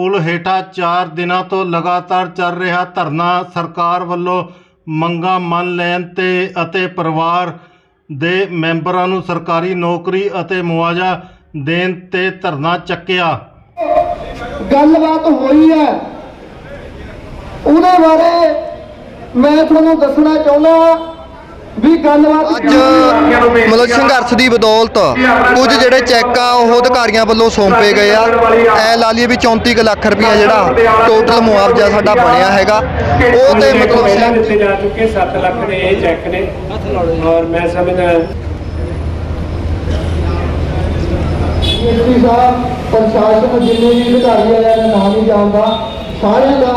ਪੁਲ ਹੇਠਾਂ 4 ਦਿਨਾਂ ਤੋਂ ਲਗਾਤਾਰ ਚੱਲ ਰਿਹਾ ਧਰਨਾ ਸਰਕਾਰ ਵੱਲੋਂ ਮੰਗਾਂ ਮੰਨ ਲੈਣ ਤੇ ਅਤੇ ਪਰਿਵਾਰ ਦੇ ਮੈਂਬਰਾਂ ਨੂੰ ਸਰਕਾਰੀ ਨੌਕਰੀ ਅਤੇ ਮੁਆਵਜ਼ਾ ਦੇਣ ਤੇ ਧਰਨਾ ਚੱਕਿਆ। ਗੱਲਬਾਤ ਹੋਈ ਹੈ। ਉਹਦੇ ਬਾਰੇ ਮੈਂ ਤੁਹਾਨੂੰ ਦੱਸਣਾ ਚਾਹੁੰਦਾ ਵੀ ਗੱਲਬਾਤ ਅੱਜ ਮਤਲਬ ਸੰਘਰਸ਼ ਦੀ ਬਦੌਲਤ ਕੁਝ ਜਿਹੜੇ ਚੈੱਕ ਆ ਉਹ ਅਧਿਕਾਰੀਆਂ ਵੱਲੋਂ ਸੌਂਪੇ ਗਏ ਆ। ਐ ਲਾ ਲਈਏ ਵੀ 34 ਕੁ ਲੱਖ ਰੁਪਇਆ ਜਿਹੜਾ ਟੋਟਲ ਮੁਆਵਜ਼ਾ ਸਾਡਾ ਬਣਿਆ ਹੈਗਾ। ਉਹ ਤੇ ਮਤਲਬ ਦਿੱਤੇ ਜਾ ਚੁੱਕੇ 7 ਲੱਖ ਦੇ ਇਹ ਚੈੱਕ ਨੇ। ਔਰ ਮੈਂ ਸਮਝਦਾ ਐਸਪੀ ਸਾਹਿਬ ਪ੍ਰਸ਼ਾਸਨ ਜਿੰਨੇ ਵੀ ਅਧਿਕਾਰੀ ਆ ਮੈਂ ਨਾਮ ਨਹੀਂ ਜਾਣਦਾ। ਸਾਰਿਆਂ ਦਾ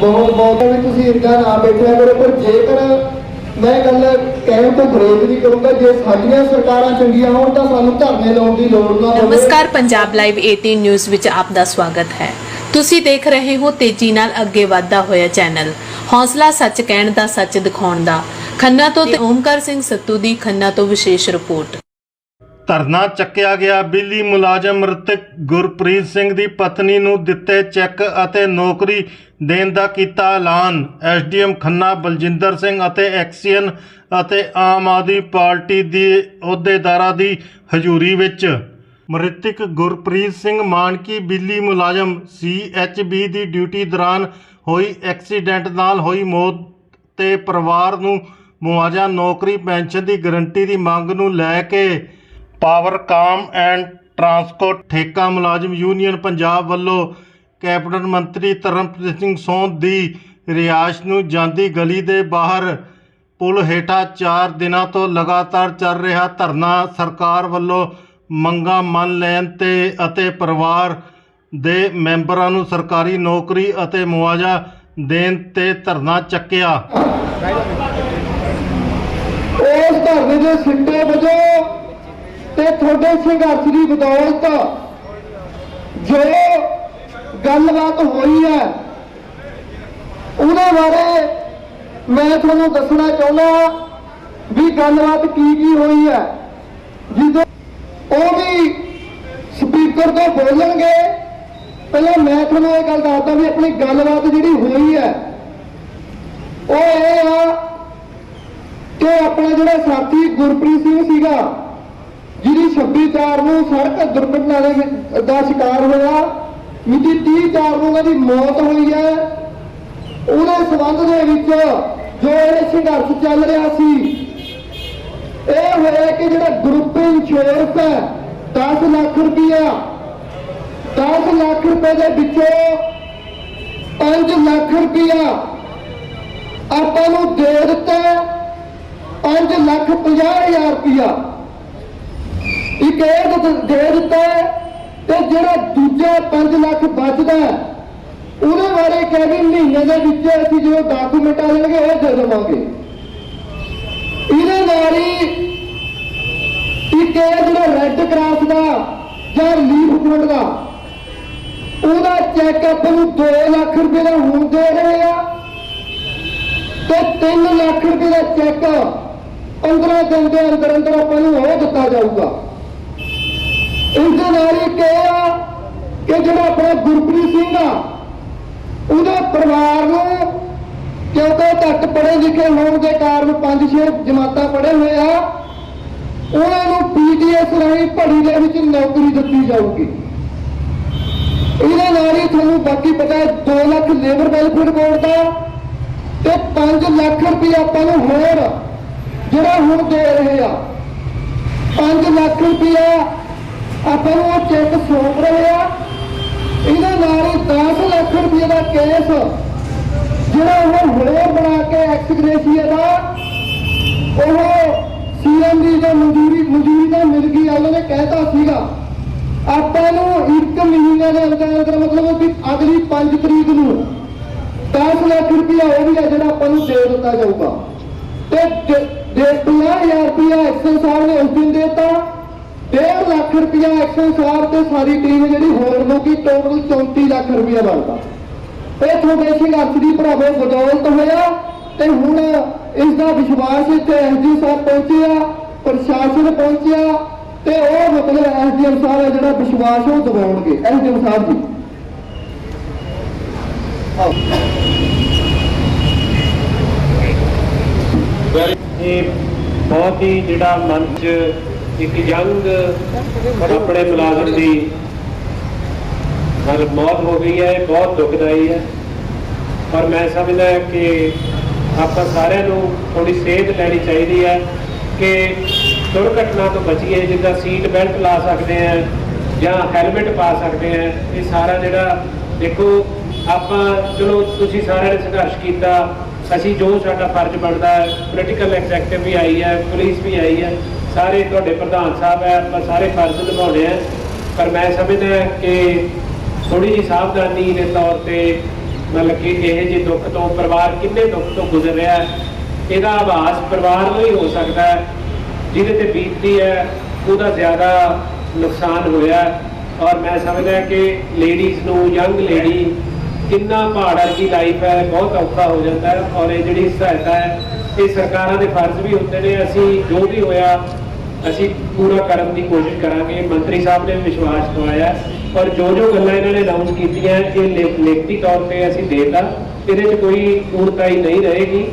ਬਹੁਤ ਬਹੁਤ ਵੀ ਤੁਸੀਂ ਇਨਕਾ ਨਾਮ ਬੈਠਿਆ ਕਰੋ ਪਰ ਜੇਕਰ ਮੈਂ ਗੱਲ ਕਹਿਣ ਤੋਂ ਗਰੇਜ ਨਹੀਂ ਕਰੂੰਗਾ, ਜੇ ਸਾਡੀਆਂ ਸਰਕਾਰਾਂ ਚੰਗੀਆਂ ਹੋਣ ਤਾਂ ਸਾਨੂੰ ਧਰਨੇ ਲਾਉਣ ਦੀ ਲੋੜ ਨਾ ਪਵੇ। ਨਮਸਕਾਰ, ਪੰਜਾਬ ਲਾਈਵ 18 ਨਿਊਜ਼ ਵਿੱਚ ਆਪ ਦਾ ਸਵਾਗਤ ਹੈ। ਤੁਸੀਂ ਦੇਖ ਰਹੇ ਹੋ ਤੇਜ਼ੀ ਨਾਲ ਅੱਗੇ ਵਧਦਾ ਹੋਇਆ ਚੈਨਲ। ਹੌਸਲਾ ਸੱਚ ਕਹਿਣ ਦਾ, ਸੱਚ ਦਿਖਾਉਣ ਦਾ। ਖੰਨਾ ਤੋਂ ਤੇ ਓਮਕਾਰ ਸਿੰਘ ਸੱਤੂ ਦੀ ਖੰਨਾ ਤੋਂ ਵਿਸ਼ੇਸ਼ ਰਿਪੋਰਟ। ਧਰਨਾ ਚੱਕਿਆ ਗਿਆ। ਬਿਜਲੀ ਮੁਲਾਜ਼ਮ ਮ੍ਰਿਤਕ ਗੁਰਪ੍ਰੀਤ ਸਿੰਘ ਦੀ ਪਤਨੀ ਨੂੰ ਦਿੱਤੇ ਚੈੱਕ ਅਤੇ ਨੌਕਰੀ ਦੇਣ ਦਾ ਕੀਤਾ ਐਲਾਨ। ਐਸਡੀਐਮ ਖੰਨਾ, ਬਲਜਿੰਦਰ ਸਿੰਘ ਅਤੇ ਐਕਸੀਅਨ ਅਤੇ ਆਮ ਆਦਮੀ ਪਾਰਟੀ ਦੀ ਅਹੁਦੇਦਾਰਾਂ ਦੀ ਹਜ਼ੂਰੀ ਵਿੱਚ ਮ੍ਰਿਤਕ ਗੁਰਪ੍ਰੀਤ ਸਿੰਘ ਮਾਨਕੀ ਬਿਜਲੀ ਮੁਲਾਜ਼ਮ ਸੀਐਚਬੀ ਦੀ ਡਿਊਟੀ ਦੌਰਾਨ ਹੋਈ ਐਕਸੀਡੈਂਟ ਨਾਲ ਹੋਈ ਮੌਤ ਤੇ ਪਰਿਵਾਰ ਨੂੰ ਮੁਆਵਜ਼ਾ, ਨੌਕਰੀ, ਪੈਨਸ਼ਨ ਦੀ ਗਰੰਟੀ ਦੀ ਮੰਗ ਨੂੰ ਲੈ ਕੇ ਪਾਵਰਕਾਮ ਐਂਡ ਟਰਾਂਸਪੋਰਟ ਠੇਕਾ ਮੁਲਾਜ਼ਮ ਯੂਨੀਅਨ ਪੰਜਾਬ ਵੱਲੋਂ ਕੈਬਨਿਟ ਮੰਤਰੀ ਧਰਮਪ੍ਰੀਤ ਸਿੰਘ ਸੋਂਦ ਦੀ ਰਿਹਾਇਸ਼ ਨੂੰ ਜਾਂਦੀ ਗਲੀ ਦੇ ਬਾਹਰ ਪੁਲ ਹੇਠਾਂ 4 ਦਿਨਾਂ ਤੋਂ ਲਗਾਤਾਰ ਚੱਲ ਰਿਹਾ ਧਰਨਾ ਸਰਕਾਰ ਵੱਲੋਂ ਮੰਗਾਂ ਮੰਨ ਲੈਣ ਤੇ ਅਤੇ ਪਰਿਵਾਰ ਦੇ ਮੈਂਬਰਾਂ ਨੂੰ ਸਰਕਾਰੀ ਨੌਕਰੀ ਅਤੇ ਮੁਆਵਜ਼ਾ ਦੇਣ ਤੇ ਧਰਨਾ ਚੱਕਿਆ। ਉਸ ਧਰਨੇ ਦੇ ਸਿੱਟੇ ਵਜੋਂ ਤੇ ਤੁਹਾਡੇ ਸੰਘਰਸ਼ ਦੀ ਬਦੌਲਤ ਜੋ ਗੱਲਬਾਤ ਹੋਈ ਹੈ, ਉਹਦੇ ਬਾਰੇ ਮੈਂ ਤੁਹਾਨੂੰ ਦੱਸਣਾ ਚਾਹੁੰਦਾ ਵੀ ਗੱਲਬਾਤ ਕੀ ਕੀ ਹੋਈ ਹੈ। ਜਦੋਂ ਉਹ ਵੀ ਸਪੀਕਰ ਤੋਂ ਬੋਲਣਗੇ, ਪਹਿਲਾਂ ਮੈਂ ਤੁਹਾਨੂੰ ਇਹ ਗੱਲ ਦੱਸਦਾ ਵੀ ਆਪਣੀ ਗੱਲਬਾਤ ਜਿਹੜੀ ਹੋਈ ਹੈ, ਉਹ ਇਹ ਆ ਕਿ ਆਪਣਾ ਜਿਹੜਾ ਸਾਥੀ ਗੁਰਪ੍ਰੀਤ ਸਿੰਘ ਸੀਗਾ ਜਿਹਦੀ 26 ਚਾਰ ਨੂੰ ਸੜਕ ਦੁਰਘਟਨਾ ਦੇ ਦਾ ਸ਼ਿਕਾਰ ਹੋਇਆ ਮਿਤੀ 30 ਚਾਰ ਨੂੰ ਉਹਨਾਂ ਦੀ ਮੌਤ ਹੋਈ ਹੈ, ਉਹਦੇ ਸਬੰਧ ਦੇ ਵਿੱਚ ਜੋ ਇਹ ਸੰਘਰਸ਼ ਚੱਲ ਰਿਹਾ ਸੀ, ਇਹ ਹੋਇਆ ਕਿ ਜਿਹੜਾ ਗਰੁੱਪ ਇੰਸ਼ੋਰੈਂਸ ਹੈ 10 ਲੱਖ ਰੁਪਇਆ 10 ਲੱਖ ਰੁਪਏ ਦੇ ਵਿੱਚੋਂ 5 ਲੱਖ ਰੁਪਇਆ ਆਪਾਂ ਨੂੰ ਦੇ ਦਿੱਤਾ 5 ਲੱਖ 50 ਹਜ਼ਾਰ ਰੁਪਇਆ ਇੱਕ ਇਹ ਦੇ- ਦਿੱਤਾ ਹੈ ਤੇ ਜਿਹੜਾ ਦੂਜਾ 5 ਲੱਖ ਬਚਦਾ ਉਹਦੇ ਬਾਰੇ ਕਹਿ ਵੀ ਮਹੀਨੇ ਦੇ ਵਿੱਚ ਅਸੀਂ ਜਦੋਂ ਡਾਕੂਮੈਂਟ ਆ ਜਾਣਗੇ ਉਹ ਦੇ ਦੇਵਾਂਗੇ। ਇਹਦੇ ਨਾਲ ਹੀ ਇੱਕ ਇਹ ਜਿਹੜਾ ਰੈੱਡ ਕਰਾਸ ਦਾ ਜਾਂ ਰਿਲੀਫ ਫੰਡ ਦਾ, ਉਹਦਾ ਚੈੱਕ ਆਪਾਂ ਨੂੰ 2 ਲੱਖ ਰੁਪਏ ਦਾ ਹੁਣ ਦੇ ਰਹੇ ਆ ਤੇ 3 ਲੱਖ ਰੁਪਏ ਦਾ ਚੈੱਕ 15 ਦਿਨ ਦੇ ਅੰਦਰ ਅੰਦਰ ਆਪਾਂ ਨੂੰ ਉਹ ਦਿੱਤਾ ਜਾਊਗਾ। ਇਸ ਦੇ ਨਾਲ ਹੀ ਕਿਹਾ ਆ ਕਿ ਜਿਹੜਾ ਆਪਣਾ ਗੁਰਪ੍ਰੀਤ ਸਿੰਘ ਆ, ਉਹਦੇ ਪਰਿਵਾਰ ਨੂੰ ਕਿਉਂਕਿ ਘੱਟ ਪੜ੍ਹੇ ਲਿਖੇ ਹੋਣ ਦੇ ਕਾਰਨ ਪੰਜ ਛੇ ਜਮਾਤਾਂ ਪੜ੍ਹੇ ਹੋਏ ਆ, ਉਹਨਾਂ ਨੂੰ ਪੀਡੀਐਸ ਰਾਹੀਂ ਪੜ੍ਹੀ ਦੇ ਵਿੱਚ ਨੌਕਰੀ ਦਿੱਤੀ ਜਾਊਗੀ। ਇਹਦੇ ਨਾਲ ਹੀ ਤੁਹਾਨੂੰ ਬਾਕੀ ਪਤਾ ਹੈ 2 ਲੱਖ ਲੇਬਰ ਵੈਲਫੇਅਰ ਬੋਰਡ ਦਾ ਤੇ 5 ਲੱਖ ਰੁਪਏ ਆਪਾਂ ਨੂੰ ਹੋਰ ਜਿਹੜਾ ਹੁਣ ਦੇ ਰਹੇ ਆ। 5 ਲੱਖ ਰੁਪਏ ਆਪਾਂ ਨੂੰ ਉਹ ਚੈੱਕ ਸੌਂਪ ਰਹੇ ਆ। ਇਹਦੇ ਨਾਲ ਹੀ 10 ਲੱਖ ਰੁਪਏ ਦਾ ਕੇਸ ਜਿਹੜਾ ਉਹ ਹੋਰ ਬਣਾ ਕੇ ਐਕਸਗ੍ਰੇਸ਼ੀਆ ਦਾ ਉਹ ਸੀਐਮ ਦੀ ਜੋ ਮਨਜ਼ੂਰੀ ਮਨਜ਼ੂਰੀ ਦਾ ਮਿਲ ਗਈ ਉਹਨਾਂ ਨੇ ਕਹਿਤਾ ਸੀਗਾ। ਆਪਾਂ ਨੂੰ ਇੱਕ ਮਹੀਨੇ ਦੇ ਅੰਦਰ ਅੰਦਰ ਮਤਲਬ ਕਿ ਅਗਲੀ 5 ਤਰੀਕ ਨੂੰ 10 ਲੱਖ ਰੁਪਇਆ ਉਹ ਵੀ ਹੈ ਜਿਹੜਾ ਆਪਾਂ ਨੂੰ ਦੇ ਦਿੱਤਾ ਜਾਊਗਾ। ਤੇ ਜ- ਦੇ 50000 ਰੁਪਇਆ ਐਕਸ਼ਨ ਸਾਹਿਬ ਨੇ ਉਸ ਦਿਨ ਦੇਤਾ। 1.5 ਲੱਖ ਰੁਪਇਆ ਐਕਸ਼ਨ ਸਾਹਿਬ ਤੇ ਸਾਰੀ ਟੀਮ ਜਿਹੜੀ ਹੋਰ ਨੂੰ ਕੀ ਟੋਟਲ 34 ਲੱਖ ਰੁਪਇਆ ਬਣਦਾ। ਇਹ ਤੁਹਾਡੇ ਸੰਘਰਸ਼ ਦੀ ਭਰਾਵੋ ਬਦੌਲਤ ਹੋਇਆ ਤੇ ਹੁਣ ਇਸ ਦਾ ਵਿਸ਼ਵਾਸ ਇੱਥੇ ਐਸਡੀ ਸਾਹਿਬ ਪਹੁੰਚਿਆ ਪ੍ਰਸ਼ਾਸਨ ਪਹੁੰਚਿਆ ਤੇ ਉਹ ਮਤਲਬ ਐਸਡੀਐਮ ਸਾਹਿਬ ਦਾ ਜਿਹੜਾ ਵਿਸ਼ਵਾਸ ਉਹ ਦਿਵਾਉਣਗੇ। ਐਸਡੀਐਮ ਸਾਹਿਬ ਜੀ। ਇਹ ਬਹੁਤ ਹੀ ਜਿਹੜਾ ਮਨ 'ਚ ਇੱਕ ਯੰਗ ਆਪਣੇ ਮੁਲਾਜ਼ਮ ਦੀ ਮਤਲਬ ਮੌਤ ਹੋ ਗਈ ਹੈ, ਇਹ ਬਹੁਤ ਦੁਖਦਾਈ ਹੈ। ਪਰ ਮੈਂ ਸਮਝਦਾ ਕਿ ਆਪਾਂ ਸਾਰਿਆਂ ਨੂੰ ਥੋੜੀ ਸੇਧ ਲੈਣੀ ਚਾਹੀਦੀ ਹੈ ਕਿ ਦੁਰਘਟਨਾ ਤੋਂ ਬਚੀਏ, ਜਿੱਦਾਂ ਸੀਟ ਬੈਲਟ ਲਾ ਸਕਦੇ ਆ ਜਾਂ ਹੈਲਮਟ ਪਾ ਸਕਦੇ ਆ ਇਹ ਸਾਰਾ ਜਿਹੜਾ ਦੇਖੋ, ਆਪਾਂ ਚਲੋ ਤੁਸੀਂ ਸਾਰਿਆਂ ਨੇ ਸੰਘਰਸ਼ ਕੀਤਾ, ਅਸੀਂ ਜੋ ਸਾਡਾ ਫਰਜ਼ ਬਣਦਾ ਹੈ ਪੋਲੀਟੀਕਲ ਐਗਜ਼ੈਕਟਿਵ ਵੀ ਆਈ ਹੈ ਪੁਲਿਸ ਵੀ ਆਈ ਹੈ ਸਾਰੇ ਤੁਹਾਡੇ ਪ੍ਰਧਾਨ ਸਾਹਿਬ ਹੈ, ਆਪਾਂ ਸਾਰੇ ਫਰਜ਼ ਨਿਭਾਉਣੇ ਆ ਪਰ ਮੈਂ ਸਮਝਦਾ ਕਿ ਥੋੜੀ ਜਿਹੀ ਸਾਵਧਾਨੀ ਦੇ ਤੌਰ ਤੇ ਮਤਲਬ ਕਿ ਇਹ ਜੇ ਦੁੱਖ ਤੋਂ ਪਰਿਵਾਰ ਕਿੰਨੇ ਦੁੱਖ ਤੋਂ ਗੁਜ਼ਰ ਰਿਹਾ ਇਹਦਾ ਆਭਾਸ ਪਰਿਵਾਰ ਨੂੰ ਹੀ ਹੋ ਸਕਦਾ ਹੈ। ਜਿਹਦੇ ਤੇ ਬੀਤਦੀ ਹੈ, ਉਹਦਾ ਜ਼ਿਆਦਾ ਨੁਕਸਾਨ ਹੋਇਆ ਔਰ ਮੈਂ ਸਮਝਦਾ ਕਿ ਲੇਡੀਜ਼ ਨੂੰ ਯੰਗ ਲੇਡੀ ਕਿੰਨਾ ਪਹਾੜ ਵਰਗੀ ਲਾਈਫ ਹੈ, ਬਹੁਤ ਔਖਾ ਹੋ ਜਾਂਦਾ ਹੈ। ਔਰ ਇਹ ਜਿਹੜੀ ਸਹਾਇਤਾ ਹੈ ਇਹ ਸਰਕਾਰਾਂ ਦੇ ਫਰਜ਼ ਵੀ ਹੁੰਦੇ ਨੇ, ਅਸੀਂ ਜੋ ਵੀ ਹੋਇਆ, ਅਸੀਂ ਪੂਰਾ ਕਰਨ ਦੀ ਕੋਸ਼ਿਸ਼ ਕਰਾਂਗੇ। ਮੰਤਰੀ ਸਾਹਿਬ ਨੇ ਵਿਸ਼ਵਾਸ ਦਵਾਇਆ ਔਰ ਜੋ ਜੋ ਗੱਲਾਂ ਇਹਨਾਂ ਨੇ ਅਨਾਉਂਸ ਕੀਤੀਆਂ, ਇਹ ਲਿਖ- ਲਿਖਤੀ ਤੌਰ ਤੇ ਅਸੀਂ ਦੇਤਾ। ਇਹਦੇ 'ਚ ਕੋਈ ਪੂਰਤਾਈ ਨਹੀਂ ਰਹੇਗੀ।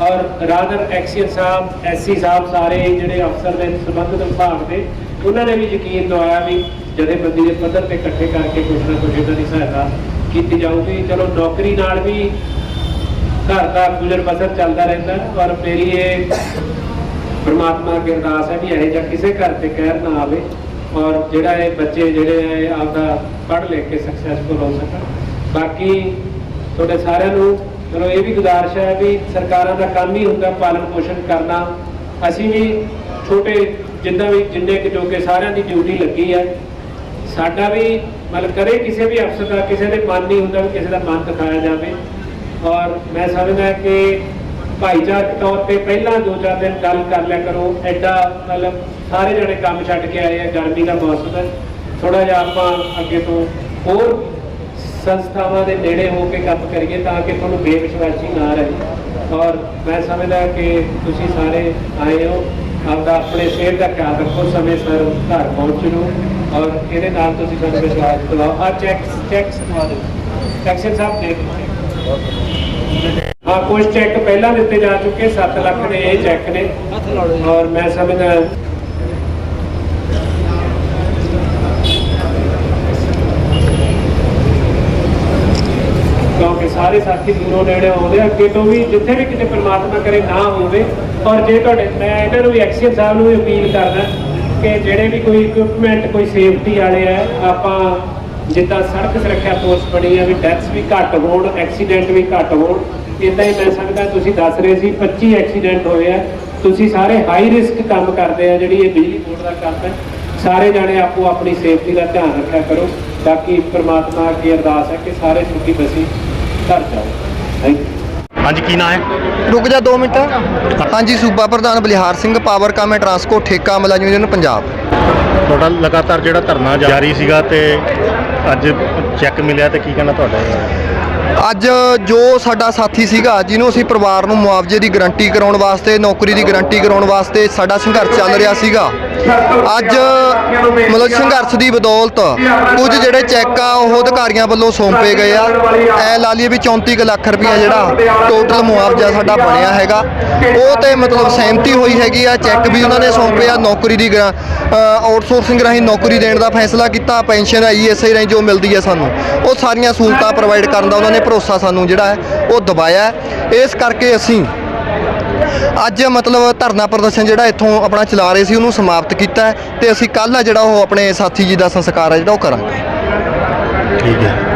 ਔਰ ਰਾਦਰ ਐਕਸੀਅਨ ਸਾਹਿਬ, ਐਸਸੀ ਸਾਹਿਬ ਸਾਰੇ ਜਿਹੜੇ ਅਫਸਰ ਨੇ ਸੰਬੰਧਿਤ ਵਿਭਾਗ ਦੇ, ਉਹਨਾਂ ਨੇ ਵੀ ਯਕੀਨ ਦਵਾਇਆ ਵੀ ਜਥੇਬੰਦੀ ਦੇ ਪੱਧਰ ਤੇ ਇਕੱਠੇ ਕਰਕੇ ਕੁਝ ਨਾ ਕੁਝ ਇਹਨਾਂ ਦੀ ਸਹਾਇਤਾ ਕੀਤੀ ਜਾਊਗੀ। ਚਲੋ, ਨੌਕਰੀ ਨਾਲ ਵੀ ਘਰ ਦਾ ਗੁਜ਼ਰ ਬਸਰ ਚੱਲਦਾ ਰਹਿੰਦਾ ਪਰ ਮੇਰੀ ਇਹ ਪਰਮਾਤਮਾ ਅੱਗੇ ਅਰਦਾਸ ਹੈ ਵੀ ਇਹ ਜਿਹਾ ਕਿਸੇ ਘਰ ਤੇ ਕਹਿਰ ਨਾ ਆਵੇ ਔਰ ਜਿਹੜਾ ਇਹ ਬੱਚੇ ਜਿਹੜੇ ਆ ਆਪਦਾ ਪੜ੍ਹ ਲਿਖ ਕੇ ਸਕਸੈਸਫੁਲ ਹੋ ਸਕਣ। ਬਾਕੀ ਤੁਹਾਡੇ ਸਾਰਿਆਂ ਨੂੰ ਚਲੋ ਇਹ ਵੀ ਗੁਜ਼ਾਰਿਸ਼ ਹੈ ਵੀ ਸਰਕਾਰਾਂ ਦਾ ਕੰਮ ਹੀ ਹੁੰਦਾ, ਪਾਲਣ ਪੋਸ਼ਣ ਕਰਨਾ। ਅਸੀਂ ਵੀ ਛੋਟੇ ਜਿੰਨਾ ਵੀ ਜਿੰਨੇ ਕਿ ਜੋਗੇ ਸਾਰਿਆਂ ਦੀ ਡਿਊਟੀ ਲੱਗੀ ਹੈ। ਸਾਡਾ ਵੀ ਮਤਲਬ ਕਰੇ ਕਿਸੇ ਵੀ ਅਫਸਰ ਦਾ ਕਿਸੇ ਦੇ ਮਨ ਨਹੀਂ ਹੁੰਦਾ ਵੀ ਕਿਸੇ ਦਾ ਮਨ ਦਿਖਾਇਆ ਜਾਵੇ। ਔਰ ਮੈਂ ਸਮਝਦਾ ਕਿ ਭਾਈਚਾਰਕ ਤੌਰ ਤੇ ਪਹਿਲਾਂ ਦੋ ਚਾਰ ਦਿਨ ਗੱਲ ਕਰ ਲਿਆ ਕਰੋ। ਐਡਾ ਮਤਲਬ ਸਾਰੇ ਜਣੇ ਕੰਮ ਛੱਡ ਕੇ ਆਏ ਆ, ਗਰਮੀ ਦਾ ਮੌਸਮ ਹੈ। ਥੋੜਾ ਜਿਹਾ ਆਪਾਂ ਅੱਗੇ ਤੋਂ ਹੋਰ ਸੰਸਥਾਵਾਂ ਦੇ ਨੇੜੇ ਹੋ ਕੇ ਕੰਮ ਕਰੀਏ ਤਾਂ ਕਿ ਤੁਹਾਨੂੰ ਬੇਵਿਸ਼ਵਾਸੀ ਨਾ ਰਹੇ। ਔਰ ਮੈਂ ਸਮਝਦਾ ਕਿ ਤੁਸੀਂ ਸਾਰੇ ਆਏ ਹੋ। ਆਪਦਾ ਆਪਣੇ ਸਿਹਤ ਦਾ ਖਿਆਲ ਰੱਖੋ, ਸਮੇਂ ਸਿਰ ਘਰ ਪਹੁੰਚ। ਨੂੰ ਔਰ ਇਹਦੇ ਨਾਲ ਤੁਸੀਂ ਸਾਨੂੰ ਵਿਸ਼ਵਾਸ ਦਿਵਾਓ। ਆ ਚੈੱਕ ਚੈੱਕਸ ਦਵਾ ਦਿਓ। ਐਕਸ਼ਨ ਸਾਹਿਬ ਦੇਖ ਹਾਂ ਕੁਝ ਚੈੱਕ ਪਹਿਲਾਂ ਦਿੱਤੇ ਜਾ ਚੁੱਕੇ 7 ਲੱਖ ਦੇ ਇਹ ਚੈੱਕ ਨੇ। ਔਰ ਮੈਂ ਸਮਝਦਾ ਕਿਉਂਕਿ ਸਾਰੇ ਸਾਥੀ ਦੂਰੋਂ ਨੇੜੇ ਆਉਂਦੇ ਆ, ਅੱਗੇ ਤੋਂ ਵੀ ਜਿੱਥੇ ਵੀ ਕਿਤੇ ਪ੍ਰਮਾਤਮਾ ਕਰੇ ਨਾ ਹੋਵੇ। ਔਰ ਜੇ ਤੁਹਾਡੇ ਮੈਂ ਇਹਨਾਂ ਨੂੰ ਵੀ ਐਕਸੀਅਨ ਸਾਹਿਬ ਨੂੰ ਵੀ ਅਪੀਲ ਕਰਦਾ ਕਿ ਜਿਹੜੇ ਵੀ ਕੋਈ ਇਕਵਿਪਮੈਂਟ ਕੋਈ ਸੇਫਟੀ ਵਾਲੇ ਆ ਆਪਾਂ ਜਿੱਦਾਂ ਸੜਕ ਸੁਰੱਖਿਆ ਫੋਰਸ ਬਣੀ ਆ ਵੀ ਡੈਥਸ ਵੀ ਘੱਟ ਹੋਣ ਐਕਸੀਡੈਂਟ ਵੀ ਘੱਟ ਹੋਣ ਇਦਾਂ ਹੀ ਮੈਂ ਸਮਝਦਾ ਤੁਸੀਂ ਦੱਸ ਰਹੇ ਸੀ 25 ਐਕਸੀਡੈਂਟ ਹੋਏ ਆ। ਤੁਸੀਂ ਸਾਰੇ ਹਾਈ ਰਿਸਕ ਕੰਮ ਕਰਦੇ ਆ ਜਿਹੜੀ ਇਹ ਬਿਜਲੀ ਬੋਰਡ ਦਾ ਕੰਮ ਹੈ। ਸਾਰੇ ਜਾਣੇ ਆਪੋ ਆਪਣੀ ਸੇਫਟੀ ਦਾ ਧਿਆਨ ਰੱਖਿਆ ਕਰੋ ਬਾਕੀ ਪ੍ਰਮਾਤਮਾ ਅੱਗੇ ਅਰਦਾਸ ਹੈ ਕਿ ਸਾਰੇ ਸੁਖੀ ਬਸੀ ਘਰ ਜਾਓ। ਥੈਂਕ ਯੂ ਹਾਂਜੀ ਕੀ ਨਾਂ ਹੈ? ਰੁਕ ਜਾ 2 ਮਿੰਟ। ਹਾਂਜੀ ਸੂਬਾ ਪ੍ਰਧਾਨ Balihar Singh Powercom and transport ਠੇਕਾ ਮੁਲਾਜ਼ਮ ਯੂਨੀਅਨ ਪੰਜਾਬ। ਤੁਹਾਡਾ ਲਗਾਤਾਰ ਜਿਹੜਾ ਧਰਨਾ ਜਾਰੀ ਸੀਗਾ ਤੇ ਅੱਜ ਚੈੱਕ ਮਿਲਿਆ ਤੇ ਕੀ ਕਹਿਣਾ ਤੁਹਾਡਾ? ਅੱਜ ਜੋ ਸਾਡਾ ਸਾਥੀ ਸੀਗਾ, ਜਿਹਨੂੰ ਅਸੀਂ ਪਰਿਵਾਰ ਨੂੰ ਮੁਆਵਜ਼ੇ ਦੀ ਗਾਰੰਟੀ ਕਰਾਉਣ ਵਾਸਤੇ, ਨੌਕਰੀ ਦੀ ਗਾਰੰਟੀ ਕਰਾਉਣ ਵਾਸਤੇ ਸਾਡਾ ਸੰਘਰਸ਼ ਚੱਲ ਰਿਹਾ ਸੀਗਾ ਅੱਜ ਮਤਲਬ ਸੰਘਰਸ਼ ਦੀ ਬਦੌਲਤ ਕੁਝ ਜਿਹੜੇ ਚੈੱਕ ਆ, ਉਹ ਅਧਿਕਾਰੀਆਂ ਵੱਲੋਂ ਸੌਂਪੇ ਗਏ ਆ। ਐ ਲਾ ਲਈਏ ਵੀ 34 ਕੁ ਲੱਖ ਰੁਪਇਆ ਜਿਹੜਾ ਟੋਟਲ ਮੁਆਵਜ਼ਾ ਸਾਡਾ ਬਣਿਆ ਹੈਗਾ। ਉਹ ਤੇ ਮਤਲਬ ਸਹਿਮਤੀ ਹੋਈ ਹੈਗੀ ਆ, ਚੈੱਕ ਵੀ ਉਹਨਾਂ ਨੇ ਸੌਂਪੇ ਆ, ਨੌਕਰੀ ਦੀ ਆਊਟਸੋਰਸਿੰਗ ਰਾਹੀਂ ਨੌਕਰੀ ਦੇਣ ਦਾ ਫੈਸਲਾ ਕੀਤਾ, ਪੈਨਸ਼ਨ ਈਐਸਆਈ ਰਾਹੀਂ ਜੋ ਮਿਲਦੀ ਹੈ ਸਾਨੂੰ। ਉਹ ਸਾਰੀਆਂ ਸਹੂਲਤਾਂ ਪ੍ਰੋਵਾਈਡ ਕਰਨ ਦਾ ਉਹਨਾਂ ਨੇ ਭਰੋਸਾ ਸਾਨੂੰ ਜਿਹੜਾ ਹੈ, ਉਹ ਦਬਾਇਆ। ਇਸ ਕਰਕੇ ਅਸੀਂ ਅੱਜ ਮਤਲਬ ਧਰਨਾ ਪ੍ਰਦਰਸ਼ਨ ਜਿਹੜਾ ਇੱਥੋਂ ਆਪਣਾ ਚਲਾ ਰਹੇ ਸੀ, ਉਹਨੂੰ ਸਮਾਪਤ ਕੀਤਾ ਤੇ ਅਸੀਂ ਕੱਲ ਆ ਜਿਹੜਾ ਉਹ ਆਪਣੇ ਸਾਥੀ ਜੀ ਦਾ ਸੰਸਕਾਰ ਹੈ ਜਿਹੜਾ ਉਹ ਕਰਾਂਗੇ। ਠੀਕ ਹੈ।